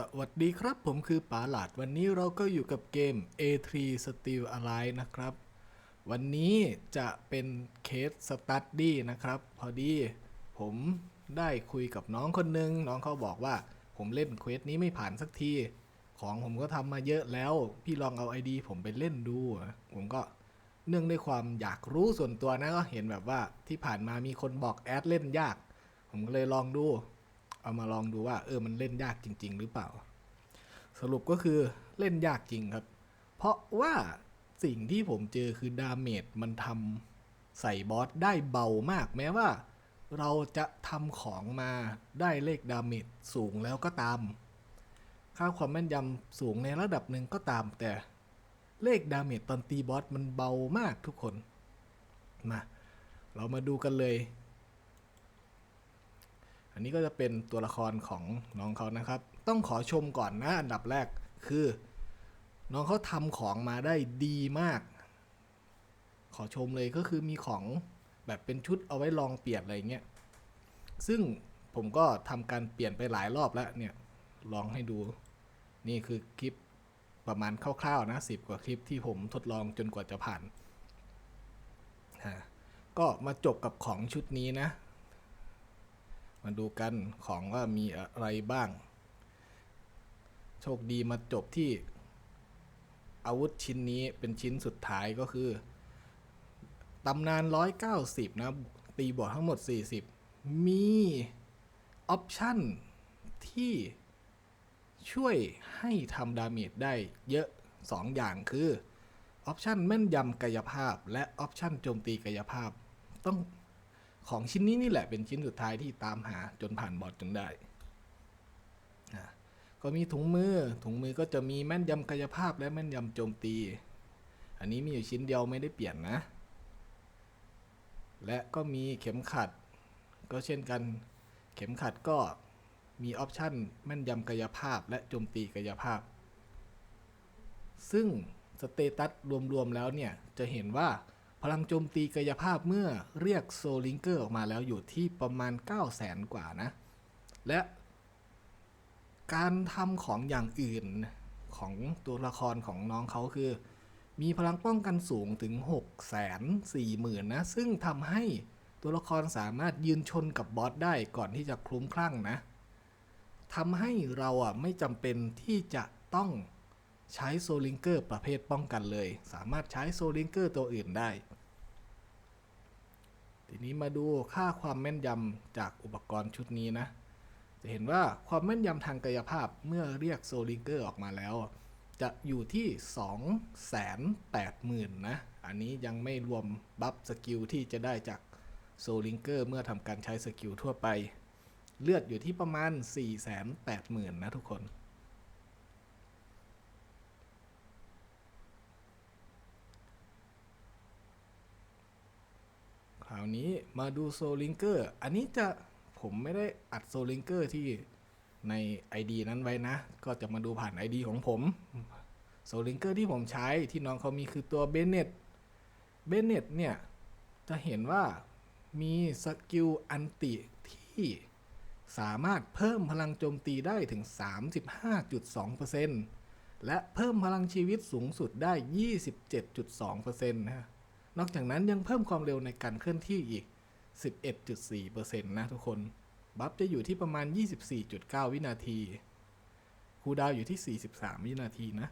สวัสดีครับผมคือป๋าหลาด วันนี้เราก็อยู่กับเกม A3 Steel Alliance นะครับ วันนี้จะเป็นเคสสตัดดี้นะครับ พอดีผมได้คุยกับน้องคนหนึง น้องเขาบอกว่าผมเล่นเควสนี้ไม่ผ่านสักที ของผมก็ทำมาเยอะแล้ว พี่ลองเอา ID ผมไปเล่นดู ผมก็เนื่องด้วยความอยากรู้ส่วนตัวนะก็เห็นแบบว่าที่ผ่านมามีคนบอกแอดเล่นยาก ผมก็เลยลองดู เอามาลองดูว่าเออมันเล่นยากจริง ๆ หรือเปล่า สรุปก็คือเล่นยากจริงครับ เพราะว่าสิ่งที่ผมเจอคือดาเมจมันทำใส่บอสได้เบามาก แม้ว่า เราจะทำของมาได้เลขดาเมจสูงแล้วก็ตาม ค่าความแม่นยำสูงในระดับหนึ่งก็ตาม แต่เลขดาเมจตอนตีบอสมันเบามากทุกคนมาเรามาดูกันเลย อันนี้ก็จะเป็นตัวละครของน้องเขานะครับ ต้องขอชมก่อนนะอันดับแรกคือ น้องเขาทำของมาได้ดีมาก ขอชมเลยก็คือมีของแบบเป็นชุดเอาไว้ลองเปลี่ยนอะไรเงี้ยซึ่งผมก็ทำการเปลี่ยนไปหลายรอบแล้วเนี่ยลองให้ดู นี่คือคลิปประมาณคร่าวๆนะสิบกว่าคลิปที่ผมทดลองจนกว่าจะผ่านฮะก็มาจบกับของชุดนี้นะ มาดูกันของว่ามีอะไรบ้าง โชคดีมาจบที่ อาวุธชิ้นนี้เป็นชิ้นสุดท้ายก็คือตำนาน 190 นะ ตีบวกทั้งหมด 40 มีออปชั่นที่ช่วยให้ทำดาเมจได้เยอะ 2 อย่างคือออปชันแม่นยำกายภาพและออปชันโจมตีกายภาพ ต้อง ของชิ้นนี้นี่แหละเป็นชิ้นสุดท้ายที่ตามหาจนผ่านบอทจนได้อะก็มีถุงมือ ถุงมือก็จะมีแม่นยำกายภาพและแม่นยำโจมตี อันนี้มีอยู่ชิ้นเดียวไม่ได้เปลี่ยนนะ และก็มีเข็มขัด ก็เช่นกัน เข็มขัดก็มีออปชันแม่นยำกายภาพและโจมตีกายภาพ ซึ่งสเตตัสรวมๆแล้วเนี่ยจะเห็นว่า พลังโจมตีกายภาพเมื่อเรียกโซลิงเกอร์ออกมาแล้วอยู่ที่ประมาณ 9 0 0แสนกว่านะ และการทำของอย่างอื่นของตัวละครของน้องเขาคือ มีพลังป้องกันสูงถึง 6 4 0 0 0 0นะ ซึ่งทำให้ตัวละครสามารถยืนชนกับบอสได้ก่อนที่จะคลุ้มคลั่งนะทำให้เราอะไม่จำเป็นที่จะต้อง ใช้โซลิงเกอร์ประเภทป้องกันเลย สามารถใช้โซลิงเกอร์ตัวอื่นได้ ทีนี้มาดูค่าความแม่นยำจากอุปกรณ์ชุดนี้นะ จะเห็นว่าความแม่นยำทางกายภาพเมื่อเรียกโซลิงเกอร์ออกมาแล้ว จะอยู่ที่ 280,000 นะ อันนี้ยังไม่รวมบัฟสกิลที่จะได้จากโซลิงเกอร์เมื่อทำการใช้สกิลทั่วไป เลือดอยู่ที่ประมาณ 480,000 นะทุกคน คราวนี้มาดูโซลิงเกอร์อันนี้จะผมไม่ได้อัดโซลิงเกอร์ที่ใน ID นั้นไว้นะ ก็จะมาดูผ่าน ID ของผมโซลิงเกอร์ที่ผมใช้ที่น้องเขามีคือตัวเบเน็ตเบเน็ตเนี่ย จะเห็นว่ามีสกิลอันติที่สามารถเพิ่มพลังโจมตีได้ถึง 35.2%และเพิ่มพลังชีวิตสูงสุดได้ 27.2%นะ นอกจากนั้นยังเพิ่มความเร็วในการเคลื่อนที่อีก 11.4%นะทุกคน บัฟจะอยู่ที่ประมาณ 24.9 วินาที คูดาวอยู่ที่ 43 วินาทีนะ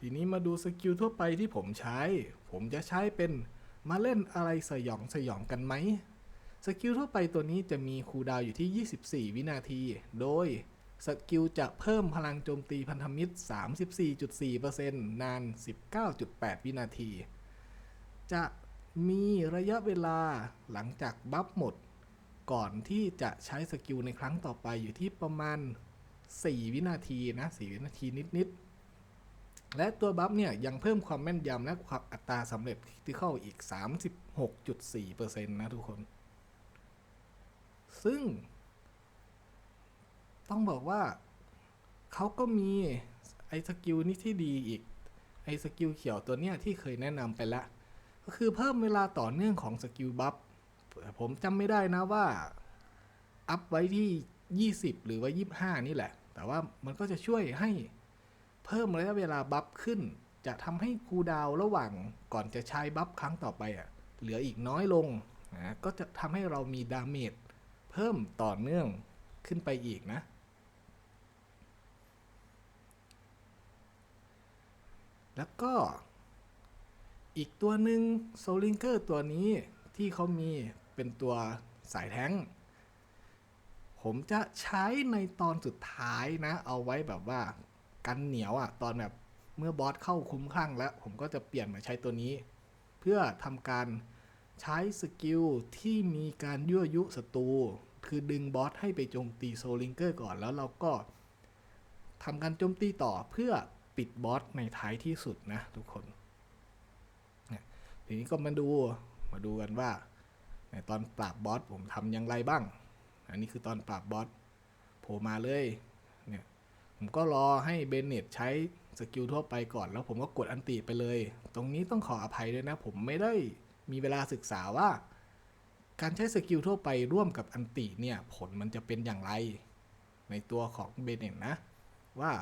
ทีนี้มาดูสกิลทั่วไปที่ผมใช้ ผมจะใช้เป็นมาเล่นอะไรสยองสยองกันไหม สกิลทั่วไปตัวนี้จะมีคูดาวอยู่ที่ 24 วินาที โดย สกิลจะเพิ่มพลังโจมตีพันธมิตร 34.4%นาน 19.8 วินาที จะมีระยะเวลาหลังจากบัฟหมด ก่อนที่จะใช้สกิลในครั้งต่อไปอยู่ที่ประมาณ 4 วินาทีนะ 4 วินาทีนิด ๆ และตัวบัฟเนี่ยยังเพิ่มความแม่นยำและความอัตราสำเร็จที่เข้าอีก 36.4%นะทุกคน ซึ่ง ต้องบอกว่าเขาก็มีไอ้สกิลนี้ที่ดีอีก ไอ้สกิลเขียวตัวเนี้ยที่เคยแนะนำไปแล้วก็คือเพิ่มเวลาต่อเนื่องของสกิลบัฟผมจำไม่ได้นะว่า อัพไว้ที่ 20 หรือว่า 25 นี่แหละ แต่ว่ามันก็จะช่วยให้เพิ่มระยะเวลาบัฟขึ้น จะทำให้คูดาวระหว่างก่อนจะใช้บัฟครั้งต่อไปอะเหลืออีกน้อยลงนะก็จะทำให้เรามีดาเมจเพิ่มต่อเนื่องขึ้นไปอีกนะ แล้วก็อีกตัวหนึ่งโซลิงเกอร์ตัวนี้ที่เขามีเป็นตัวสายแท้ง ผมจะใช้ในตอนสุดท้ายนะ เอาไว้แบบว่ากันเหนียวอะ่ะ ตอนแบบเมื่อบอสเข้าคุ้มข้างแล้ว ผมก็จะเปลี่ยนมาใช้ตัวนี้ เพื่อทำการใช้สกิลที่มีการยั่วยุศัตรู คือดึงบอสให้ไปโจมตีโซลิงเกอร์ก่อนแล้วเราก็ทำการโจมตีต่อเพื่อ ปิดบอสในท้ายที่สุดนะทุกคนทีนี้ก็มาดูมาดูกันว่า ในตอนปราบบอสผมทำอย่างไรบ้าง อันนี้คือตอนปราบบอสโผล่มาเลยเนี่ยผมก็รอให้เบนเน็ตใช้สกิลทั่วไปก่อน แล้วผมก็กดอันติไปเลย ตรงนี้ต้องขออภัยด้วยนะ ผมไม่ได้มีเวลาศึกษาว่า การใช้สกิลทั่วไปร่วมกับอันติเนี่ย ผลมันจะเป็นอย่างไร ในตัวของเบนเน็ตนะ ว่า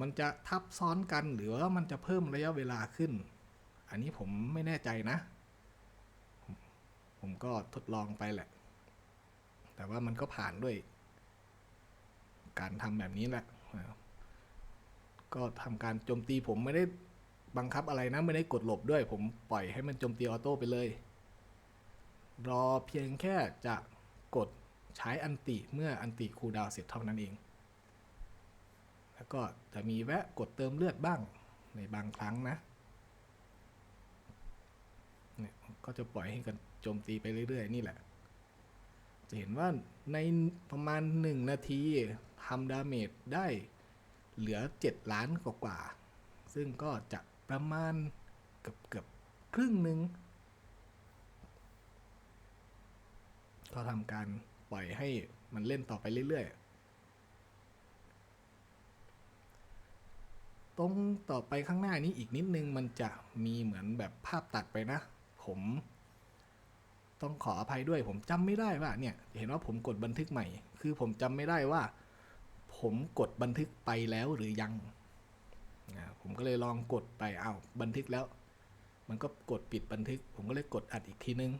มันจะทับซ้อนกันหรือว่ามันจะเพิ่มระยะเวลาขึ้น อันนี้ผมไม่แน่ใจนะ ผมก็ทดลองไปแหละ แต่ว่ามันก็ผ่านด้วย การทำแบบนี้แหละก็ทำการโจมตีผมไม่ได้บังคับอะไรนะ ไม่ได้กดหลบด้วย ผมปล่อยให้มันโจมตีออโต้ไปเลย รอเพียงแค่จะกดใช้อันติเมื่ออันติคูดาวเสร็จเท่านั้นเอง แล้วก็จะมีแวะกดเติมเลือดบ้างในบางครั้งนะเนี่ยก็จะปล่อยให้กันโจมตีไปเรื่อย ๆ นี่แหละ จะเห็นว่าในประมาณ 1 นาทีทำดาเมจได้เหลือ 7 ล้านกว่าๆซึ่งก็จะประมาณเกือบเกือบครึ่งหนึ่งก็ทำการปล่อยให้มันเล่นต่อไปเรื่อยๆ ตรงต่อไปข้างหน้านี้อีกนิดนึงมันจะมีเหมือนแบบภาพตัดไปนะ ผม ต้องขออภัยด้วยผมจำไม่ได้ว่าเนี่ย เห็นว่าผมกดบันทึกใหม่ คือผมจำไม่ได้ว่า ผมกดบันทึกไปแล้วหรือยังอ่าผมก็เลยลองกดไปอ้าวบันทึกแล้ว มันก็กดปิดบันทึก ผมก็เลยกดอัดอีกทีนึง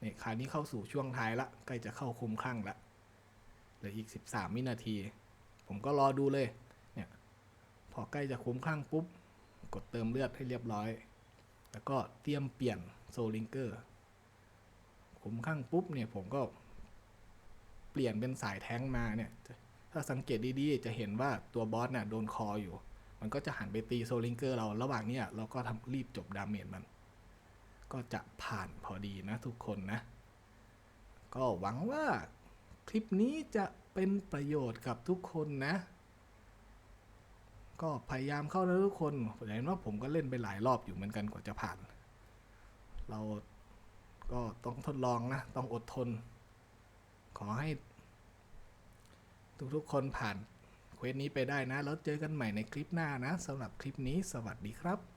เนี่ยคราวนี้เข้าสู่ช่วงท้ายละใกล้จะเข้าคุมข้างละเหลืออีก 13 วินาที ผมก็รอดูเลย พอใกล้จะคุ้มข้างปุ๊บ กดเติมเลือดให้เรียบร้อย แล้วก็เตรียมเปลี่ยนโซลิงเกอร์คุ้มข้างปุ๊บเนี่ยผมก็เปลี่ยนเป็นสายแท้งมาเนี่ย ถ้าสังเกตดีๆ จะเห็นว่าตัวบอสน่ะโดนคออยู่ มันก็จะหันไปตีโซลิงเกอร์เรา ระหว่างเนี้ยเราก็ทำรีบจบดาเมจมัน ก็จะผ่านพอดีนะทุกคนนะ ก็หวังว่าคลิปนี้จะเป็นประโยชน์กับทุกคนนะ ก็พยายามเข้านะทุกคนเห็นว่าผมก็เล่นไปหลายรอบอยู่เหมือนกันกว่าจะผ่าน เราก็ต้องทดลองนะ ต้องอดทน ขอให้ ทุกๆคนผ่านเควสนี้ไปได้นะ แล้วเจอกันใหม่ในคลิปหน้านะสำหรับคลิปนี้สวัสดีครับ